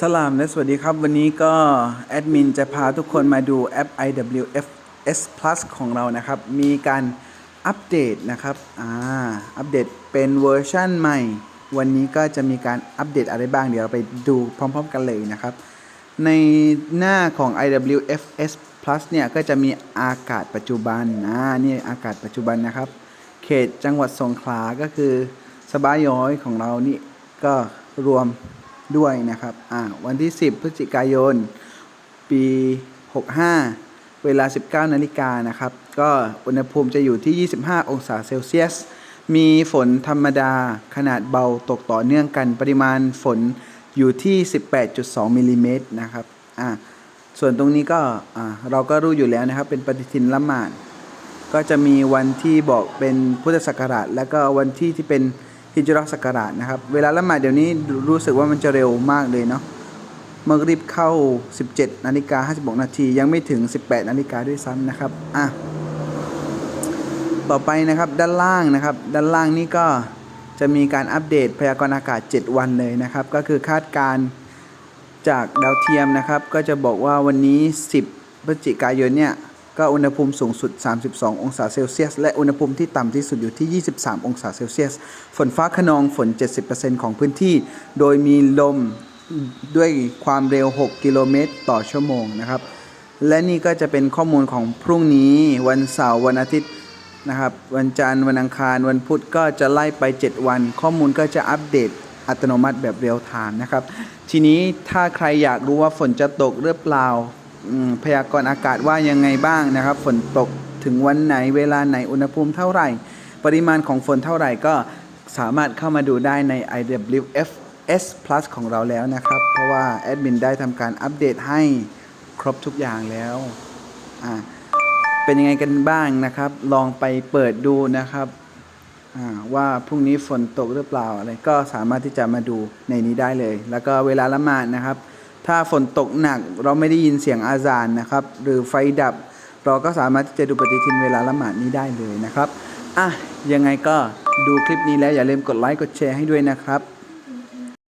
สลามและสวัสดีครับ วันนี้ก็แอดมินจะพาทุกคนมาดูแอป IWFS Plus ของเรานะครับ มีการอัปเดตนะครับอ่าอัปเดตเป็นเวอร์ชั่นใหม่ วันนี้ก็จะมีการอัปเดตอะไรบ้างเดี๋ยวเราไปดูพร้อม ๆ กันเลยนะครับ ในหน้าของ IWFS Plus เนี่ยก็จะมีอากาศปัจจุบันอ่านี่อากาศปัจจุบันนะครับ เขตจังหวัดสงขลาก็คือสบายย้อยของเรานี่ก็รวม ด้วยนะครับอ่าวันที่ 10 พฤศจิกายน ปี 65 เวลา 19 นาฬิกานะครับ ก็อุณหภูมิจะอยู่ที่ 25 องศาเซลเซียส มีฝนธรรมดาขนาดเบาตกต่อเนื่องกัน ปริมาณฝนอยู่ที่ 18.2 มิลลิเมตรนะครับอ่าส่วนตรงนี้ก็อ่าเราก็รู้อยู่แล้วนะครับ เป็นปฏิทินละหมาดก็จะมีวันที่บอกเป็นพุทธศักราช แล้วก็วันที่ที่เป็น ฮิจรัชศักราชนะครับ เวลาละหมาดเดี๋ยวนี้รู้สึกว่ามันจะเร็วมากเลยเนาะเมักริบเข้า 17นาฬิกา56นาทียังไม่ถึง 18นาฬิกาด้วยซ้ำนะครับอะต่อไปนะครับด้านล่างนะครับ ด้านล่างนี่ก็จะมีการอัปเดตพยากรณ์อากาศ 7 วันเลยนะครับ ก็คือคาดการจากดาวเทียมนะครับ ก็จะบอกว่าวันนี้ 10พฤศจิกายนเนี่ย ก็อุณหภูมิสูงสุด 32 องศาเซลเซียส และอุณหภูมิที่ต่ำที่สุดอยู่ที่ 23 องศาเซลเซียส ฝนฟ้าขนองฝน 70%ของพื้นที่ โดยมีลมด้วยความเร็ว 6 กิโลเมตร ต่อชั่วโมงนะครับ และนี่ก็จะเป็นข้อมูลของพรุ่งนี้วันเสาร์วันอาทิตย์นะครับ วันจันทร์วันอังคาร วันพุธก็จะไล่ไป 7 วัน ข้อมูลก็จะอัปเดตอัตโนมัติแบบเรียลไทม์นะครับ ทีนี้ถ้าใครอยากรู้ว่าฝนจะตกหรือเปล่า พยากรณ์อากาศว่ายังไงบ้างนะครับ ฝนตกถึงวันไหนเวลาไหนอุณหภูมิเท่าไหร่ ปริมาณของฝนเท่าไหร่ก็สามารถเข้ามาดูได้ใน IWFS Plus ของเราแล้วนะครับ เพราะว่าแอดมินได้ทำการอัปเดตให้ครบทุกอย่างแล้วอ่าเป็นยังไงกันบ้างนะครับ ลองไปเปิดดูนะครับว่าพรุ่งนี้ฝนตกหรือเปล่าอะไรก็สามารถที่จะมาดูในนี้ได้เลย แล้วก็เวลาละหมาดนะครับ ถ้าฝนตกหนักเราไม่ได้ยินเสียงอาซานนะครับ หรือไฟดับ เราก็สามารถจะดูปฏิทินเวลาละหมาดนี้ได้เลยนะครับอะยังไงก็ดูคลิปนี้แล้วอย่าลืมกดไลค์กดแชร์ให้ด้วยนะครับ